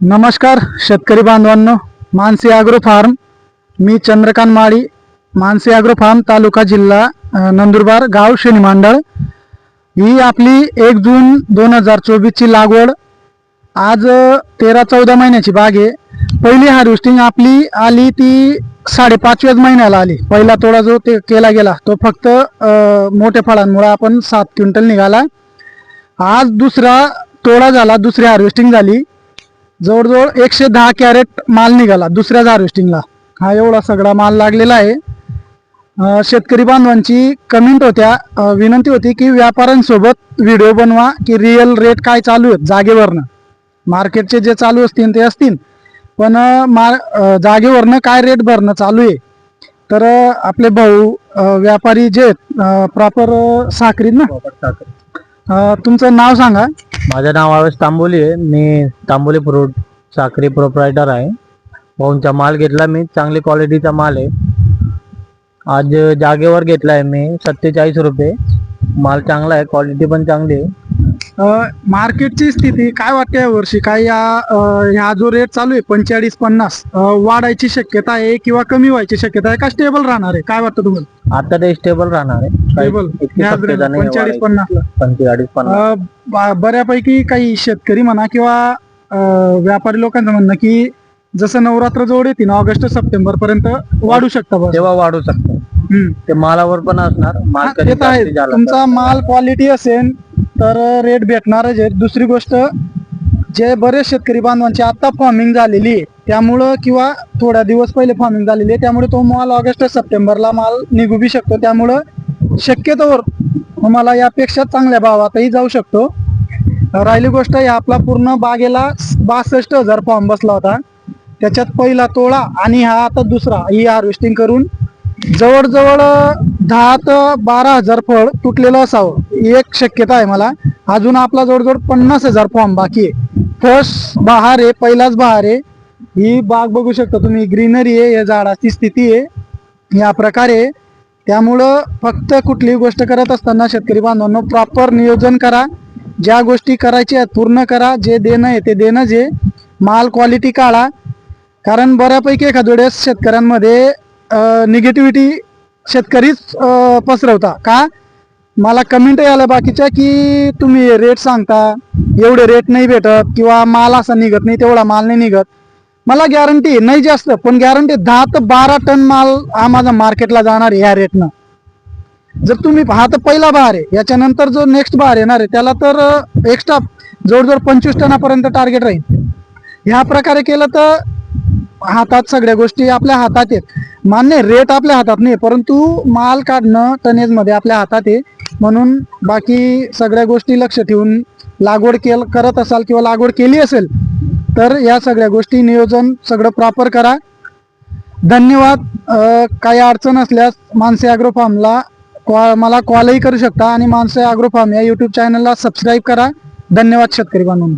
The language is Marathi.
नमस्कार शेतकरी बांधवांनो. मानसी ॲग्रो फार्म मी चंद्रकांत माळी मानसी ॲग्रो फार्म तालुका जिल्हा नंदुरबार गाव शनी मांडळ. ही आपली एक जून दोन हजार चोवीसची लागवड. आज तेरा चौदा महिन्याची बाग आहे. पहिली हार्वेस्टिंग आपली आली ती साडेपाचव्याच महिन्याला आली. पहिला तोडा जो ते केला गेला तो फक्त मोठ्या फळांमुळे आपण सात क्विंटल निघाला. आज दुसरा तोडा झाला दुसरी हार्वेस्टिंग झाली. जवळजवळ एकशे दहा कॅरेट माल निघाला दुसऱ्याच हार्वेस्टिंगला हा एवढा सगळा माल लागलेला आहे. शेतकरी बांधवांची कमेंट होत्या. विनंती होती की व्यापाऱ्यांसोबत व्हिडिओ बनवा की रिअल रेट काय चालू आहेत जागेवरनं. मार्केटचे जे चालू असतील ते असतील. पण अं, मार जागेवरनं काय रेट भरणं चालू आहे? तर आपले भाऊ व्यापारी जे आहेत प्रॉपर साखरीत ना? तुमचं नाव सांगा. माझं नाव आवेश तांबोली आहे. मी तांबोली फ्रूट साखरी प्रोप्रायटर आहे. भाऊंचा माल घेतला मी. चांगली क्वालिटीचा माल आहे. आज जागेवर घेतला आहे मी. सत्तेचाळीस रुपये. माल चांगला आहे. क्वालिटी पण चांगली आहे. मार्केटची स्थिती काय वाटते या वर्षी? काय या ह्या जो रेट चालू आहे पंचेचाळीस पन्नास वाढायची शक्यता आहे किंवा कमी व्हायची शक्यता आहे का स्टेबल राहणार आहे? काय वाटतं तुम्हाला? आता ते स्टेबल राहणार आहे. स्टेबल पंचेचाळीस पन्नास पंचेचाळीस पन्नास. बऱ्यापैकी काही शेतकरी म्हणा किंवा व्यापारी लोकांचं म्हणणं की जसं नवरात्र जवळ येते ना ऑगस्ट सप्टेंबर पर्यंत वाढू शकतं तेव्हा वाढू शकतो. ते मालावर पण असणार. माल हा, तुमचा. माल क्वालिटी असेल तर रेट भेटणारच आहे दुसरी गोष्ट जे बरेच शेतकरी बांधवांची आत्ता फॉर्मिंग झालेली आहे त्यामुळं किंवा थोड्या दिवस पहिले फॉर्मिंग झालेली आहे त्यामुळे तो माल ऑगस्ट सप्टेंबरला माल निघू बी शकतो. त्यामुळं शक्यतोवर मला यापेक्षा चांगल्या भावातही जाऊ शकतो. राहिली गोष्ट या आपला पूर्ण बागेला बासष्ट हजार फॉर्म बसला होता. त्याच्यात पहिला तोळा आणि हा आता दुसरा ही हार्वेस्टिंग करून जवळजवळ दहा ते बारा हजार फळ तुटलेलं असावं ही एक शक्यता आहे मला. अजून आपला जवळजवळ पन्नास हजार फॉर्म बाकी आहे. फर्स्ट बहार आहे पहिलाच बहार आहे. ही बाग बघू शकता तुम्ही ग्रीनरी आहे या झाडाची स्थिती आहे. या प्रकारे त्यामुळं फक्त कुठलीही गोष्ट करत असताना शेतकरी बांधवांनो प्रॉपर नियोजन करा. ज्या गोष्टी करायच्या आहेत पूर्ण करा. जे देणं आहे ते देणं जे माल क्वालिटी काढा. कारण बऱ्यापैकी एखाद्या वेळेस शेतकऱ्यांमध्ये निगेटिव्हिटी शेतकरीच पसरवता. का? मला कमेंट आल्या बाकीच्या की तुम्ही रेट सांगता एवढे रेट नाही भेटत किंवा माल असा निघत नाही तेवढा माल नाही निघत. मला गॅरंटी नाही जास्त पण गॅरंटी दहा ते बारा टन माल हा माझा मार्केटला जाणार आहे ह्या रेटनं जर तुम्ही हा तर पहिला बहार आहे. याच्यानंतर जो नेक्स्ट बहार येणार आहे त्याला तर एक्स्ट्रा जवळजवळ पंचवीस टनापर्यंत टार्गेट राहील. ह्या प्रकारे केलं तर हातात सगळ्या गोष्टी आपल्या हातात आहेत. मान्य रेट आपल्या हातात नाही परंतु माल काढणं टनेजमध्ये आपल्या हातात आहे. म्हणून बाकी सगळ्या गोष्टी लक्ष ठेवून लागवड केल करत असाल किंवा लागवड केली असेल तर या सगळ्या गोष्टी नियोजन सगळं प्रॉपर करा. धन्यवाद. काही अडचण असल्यास मानसे ॲग्रो फार्मला कॉ मला कॉलही करू शकता आणि मानसे ॲग्रो फार्म या यूट्यूब चॅनलला सबस्क्राईब करा. धन्यवाद शेतकरी बांधून